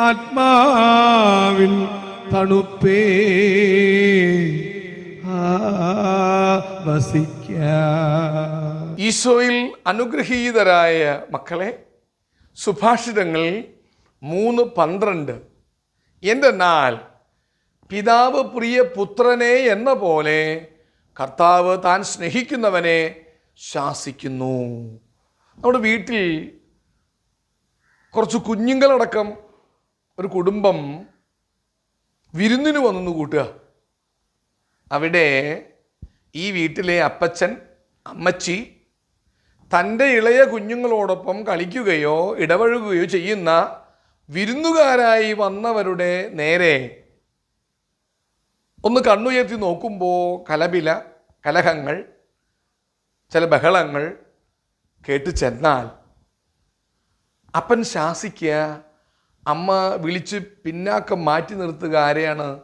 ആത്മാവിൻ തണുപ്പേ. വസിക്ക. ഈശോയിൽ അനുഗ്രഹീതരായ മക്കളെ സുഭാഷിതങ്ങൾ മൂന്ന് പന്ത്രണ്ട്. എന്തെന്നാൽ പിതാവ് പ്രിയ പുത്രനെ എന്ന പോലെ കർത്താവ് താൻ സ്നേഹിക്കുന്നവനെ ശാസിക്കുന്നു. നമ്മുടെ വീട്ടിൽ കുറച്ച് കുഞ്ഞുങ്ങളടക്കം ഒരു കുടുംബം വിരുന്നിന് വന്നു കൂട്ടുക. അവിടെ ഈ വീട്ടിലെ അപ്പച്ചൻ അമ്മച്ചി തന്റെ ഇളയ കുഞ്ഞുങ്ങളോടൊപ്പം കളിക്കുകയോ ഇടപഴകുകയോ ചെയ്യുന്ന വിരുന്നുകാരായി വന്നവരുടെ നേരെ ഒന്ന് കണ്ണുയർത്തി നോക്കുമ്പോൾ കലപില കലഹങ്ങൾ ചില ബഹളങ്ങൾ കേട്ട് ചെന്നാൽ അപ്പൻ ശാസിക്കുക അമ്മ വിളിച്ച് പിന്നാക്കം മാറ്റി നിർത്തുക ആരെയാണ്?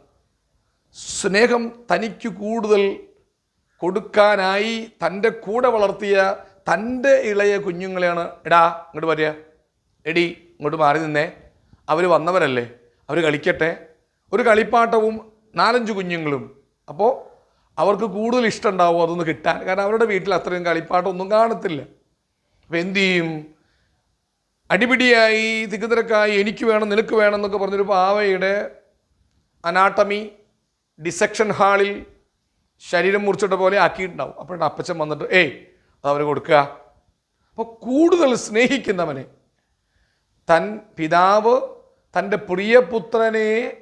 സ്നേഹം തനിക്ക് കൂടുതൽ കൊടുക്കാനായി തന്റെ കൂടെ വളർത്തിയ തന്റെ ഇളയ കുഞ്ഞുങ്ങളെയാണ്. എടാ ഇങ്ങോട്ട് പറയുക എടി ഇങ്ങോട്ട് മാറി നിന്നേ. അവർ വന്നവരല്ലേ? അവർ കളിക്കട്ടെ. ഒരു കളിപ്പാട്ടവും നാലഞ്ച് കുഞ്ഞുങ്ങളും. അപ്പോൾ അവർക്ക് കൂടുതൽ ഇഷ്ടമുണ്ടാവും അതൊന്ന് കിട്ടാൻ. കാരണം അവരുടെ വീട്ടിൽ അത്രയും കളിപ്പാട്ടമൊന്നും കാണത്തില്ല. അപ്പോൾ എന്തു ചെയ്യും? അടിപിടിയായി തിക്കുതിരക്കായി എനിക്ക് വേണം നിനക്ക് വേണം എന്നൊക്കെ പറഞ്ഞൊരു പാവയുടെ അനാട്ടമി ഡിസെക്ഷൻ ഹാളിൽ ശരീരം മുറിച്ചിട്ട പോലെ ആക്കിയിട്ടുണ്ടാവും. അപ്പോഴാണ് അപ്പച്ചൻ വന്നിട്ട് ഏയ് അത് അവന് കൊടുക്കുക. അപ്പോൾ കൂടുതൽ സ്നേഹിക്കുന്നവനെ തൻ പിതാവ് തന്റെ പ്രിയപുത്രനെ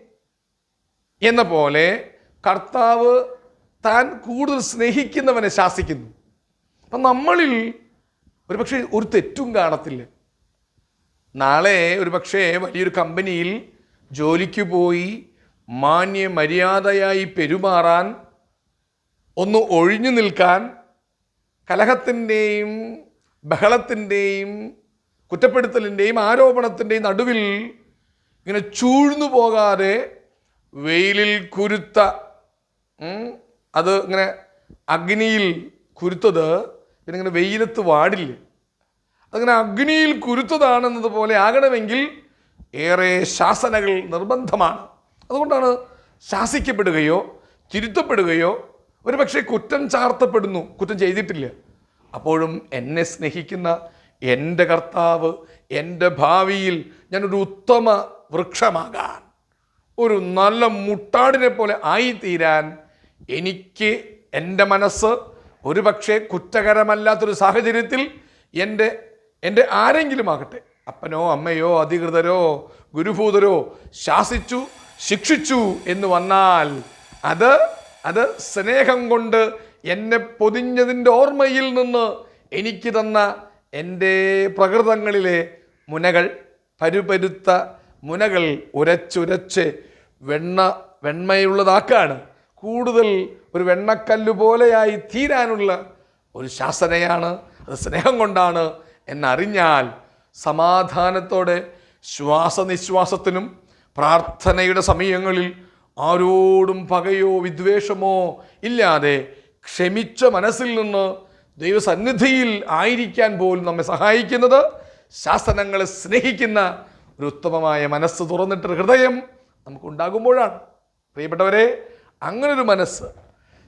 എന്ന പോലെ കർത്താവ് താൻ കൂടുതൽ സ്നേഹിക്കുന്നവനെ ശാസിക്കുന്നു. അപ്പം നമ്മളിൽ ഒരുപക്ഷെ ഒരു തെറ്റും കാണത്തില്ല. നാളെ ഒരു പക്ഷേ വലിയൊരു കമ്പനിയിൽ ജോലിക്ക് പോയി മാന്യ മര്യാദയായി പെരുമാറാൻ ഒന്ന് ഒഴിഞ്ഞു നിൽക്കാൻ കലഹത്തിന്റെയും ബഹളത്തിന്റെയും കുറ്റപ്പെടുത്തലിന്റെയും ആരോപണത്തിന്റെയും നടുവിൽ ഇങ്ങനെ ചൂഴ്ന്നു പോകാതെ വെയിലിൽ കുരുത്ത അത് ഇങ്ങനെ അഗ്നിയിൽ കുരുത്തത് പിന്നെ ഇങ്ങനെ വെയിലത്ത് വാടില്ലേ? അതങ്ങനെ അഗ്നിയിൽ കുരുത്തതാണെന്നതുപോലെ ആകണമെങ്കിൽ ഏറെ ശാസനകൾ നിർബന്ധമാണ്. അതുകൊണ്ടാണ് ശാസിക്കപ്പെടുകയോ തിരുത്തപ്പെടുകയോ ഒരുപക്ഷെ കുറ്റം ചാർത്തപ്പെടുന്നു. കുറ്റം ചെയ്തിട്ടില്ല. അപ്പോഴും എന്നെ സ്നേഹിക്കുന്ന എന്റെ കർത്താവ് എന്റെ ഭാവിയിൽ ഞാനൊരു ഉത്തമ വൃക്ഷമാകാൻ ഒരു നല്ല മുട്ടാടിനെ പോലെ ആയിത്തീരാൻ എനിക്ക് എന്റെ മനസ്സ് ഒരുപക്ഷെ കുറ്റകരമല്ലാത്തൊരു സാഹചര്യത്തിൽ എന്റെ എന്റെ ആരെങ്കിലും ആകട്ടെ അപ്പനോ അമ്മയോ അധികൃതരോ ഗുരുഭൂതരോ ശാസിച്ചു ശിക്ഷിച്ചു എന്ന് വന്നാൽ അത് അത് സ്നേഹം കൊണ്ട് എന്നെ പൊതിഞ്ഞതിന്റെ ഓർമ്മയിൽ നിന്ന് എനിക്ക് തന്ന എന്റെ പ്രകൃതങ്ങളിലെ മുനകൾ പരുപരുത്ത മുനകൾ ഉരച്ചുരച്ച് വെണ്ണ വെണ്മയുള്ളതാക്കാണ്. കൂടുതൽ ഒരു വെണ്ണക്കല്ല് പോലെയായി തീരാനുള്ള ഒരു ശാസനയാണ് അത് സ്നേഹം കൊണ്ടാണ് എന്നറിഞ്ഞാൽ സമാധാനത്തോടെ ശ്വാസനിശ്വാസത്തിനും പ്രാർത്ഥനയുടെ സമയങ്ങളിൽ ആരോടും പകയോ വിദ്വേഷമോ ഇല്ലാതെ ക്ഷമിച്ച മനസ്സിൽ നിന്ന് ദൈവസന്നിധിയിൽ ആയിരിക്കാൻ പോലും നമ്മെ സഹായിക്കുന്നത് ശാസനങ്ങളെ സ്നേഹിക്കുന്ന ഒരു ഉത്തമമായ മനസ്സ് തുറന്നിട്ടൊരു ഹൃദയം നമുക്കുണ്ടാകുമ്പോഴാണ്. പ്രിയപ്പെട്ടവരെ അങ്ങനൊരു മനസ്സ്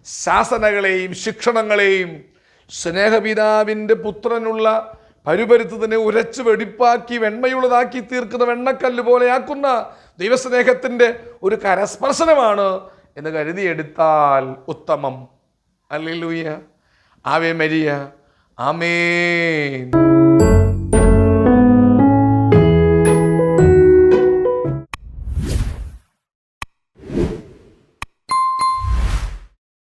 ശാസനകളെയും ശിക്ഷണങ്ങളെയും സ്നേഹപിതാവിന്റെ പുത്രനുള്ള പരുപരുത്തതിനെ ഉരച്ച് വെടിപ്പാക്കി വെണ്മയുള്ളതാക്കി തീർക്കുന്ന വെണ്ണക്കല്ല് പോലെയാക്കുന്ന ദൈവസ്നേഹത്തിന്റെ ഒരു കരസ്പർശനമാണ് എന്ന് കരുതിയെടുത്താൽ ഉത്തമം. അല്ലേലൂയ. ആവേ മരിയ ആമേൻ.